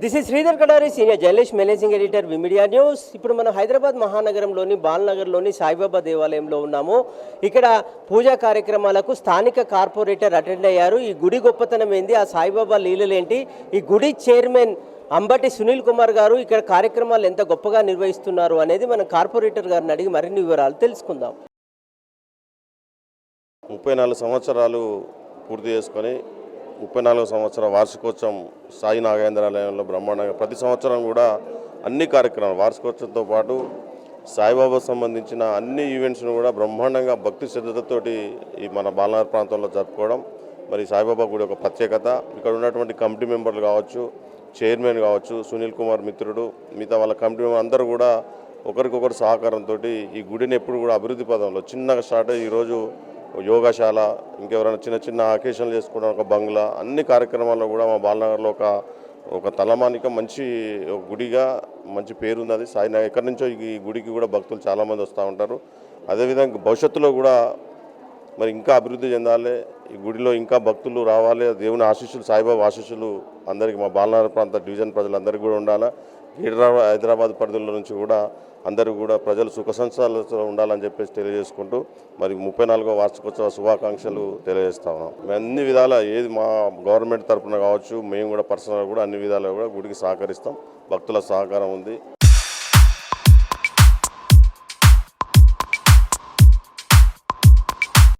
This is Sridhar Kadari senior journalist managing editor విమిడియా news ఇప్పుడు మనం హైదరాబాద్ మహానగరంలోని బాల్నగర్లోని సాయిబాబా దేవాలయంలో ఉన్నాము. ఇక్కడ పూజా కార్యక్రమాలకు స్థానిక కార్పొరేటర్ అటెండ్ అయ్యారు. ఈ గుడి గొప్పతనం ఏంది? ఆ సాయిబాబా లీలలేంటి ఈ గుడి చైర్మన్ అంబటి సునీల్ కుమార్ గారు ఇక్కడ కార్యక్రమాలు ఎంత గొప్పగా నిర్వహిస్తున్నారు అనేది మనం కార్పొరేటర్ గారిని అడిగి మరిన్ని వివరాలు తెలుసుకుందాం. ముప్పై నాలుగు సంవత్సరాలు పూర్తి చేసుకొని ముప్పై నాలుగు సంవత్సరం వార్షికోత్సవం సాయి నాగేంద్రాలయంలో బ్రహ్మాండంగా ప్రతి సంవత్సరం కూడా అన్ని కార్యక్రమాలు వార్షికోత్సవంతో పాటు సాయిబాబా సంబంధించిన అన్ని ఈవెంట్స్ను కూడా బ్రహ్మాండంగా భక్తి శ్రద్ధతోటి ఈ మన బాలనగర్ ప్రాంతంలో జరుపుకోవడం. మరి సాయిబాబా గుడి ఒక ప్రత్యేకత. ఇక్కడ ఉన్నటువంటి కమిటీ మెంబర్లు కావచ్చు చైర్మన్ కావచ్చు సునీల్ కుమార్ మిత్రుడు మిగతా వాళ్ళ కమిటీ మెంబర్ అందరూ కూడా ఒకరికొకరు సహకారంతో ఈ గుడిని ఎప్పుడు కూడా అభివృద్ధి పదంలో చిన్నగా స్టార్ట్ అయ్యి ఈరోజు యోగాశాల ఇంకెవరైనా చిన్న చిన్న అకేషన్లు చేసుకోవడం ఒక బంగ్లా అన్ని కార్యక్రమాల్లో కూడా మా బాలనగర్లో ఒక ఒక తలమానిక మంచి ఒక గుడిగా మంచి పేరు ఉంది అది. సాయి ఎక్కడి నుంచో ఈ గుడికి కూడా భక్తులు చాలామంది వస్తూ ఉంటారు. అదేవిధంగా భవిష్యత్తులో కూడా మరి ఇంకా అభివృద్ధి చెందాలి. ఈ గుడిలో ఇంకా భక్తులు రావాలి. దేవుని ఆశీస్సులు సాయిబాబు ఆశీస్సులు అందరికీ మా బాలనగర్ ప్రాంత డివిజన్ ప్రజలందరికీ కూడా ఉండాలి. హైదరాబాద్ హైదరాబాద్ పరిధిలో నుంచి కూడా అందరూ కూడా ప్రజలు సుఖ సంసారాలతో ఉండాలని చెప్పేసి తెలియజేసుకుంటూ మరి ముప్పై నాలుగో వార్షికోత్సవ శుభాకాంక్షలు తెలియజేస్తా ఉన్నాం. మేము అన్ని విధాల ఏది మా గవర్నమెంట్ తరఫున కావచ్చు మేము కూడా పర్సనల్ కూడా అన్ని విధాలుగా కూడా గుడికి సహకరిస్తాం. భక్తుల సహకారం ఉంది.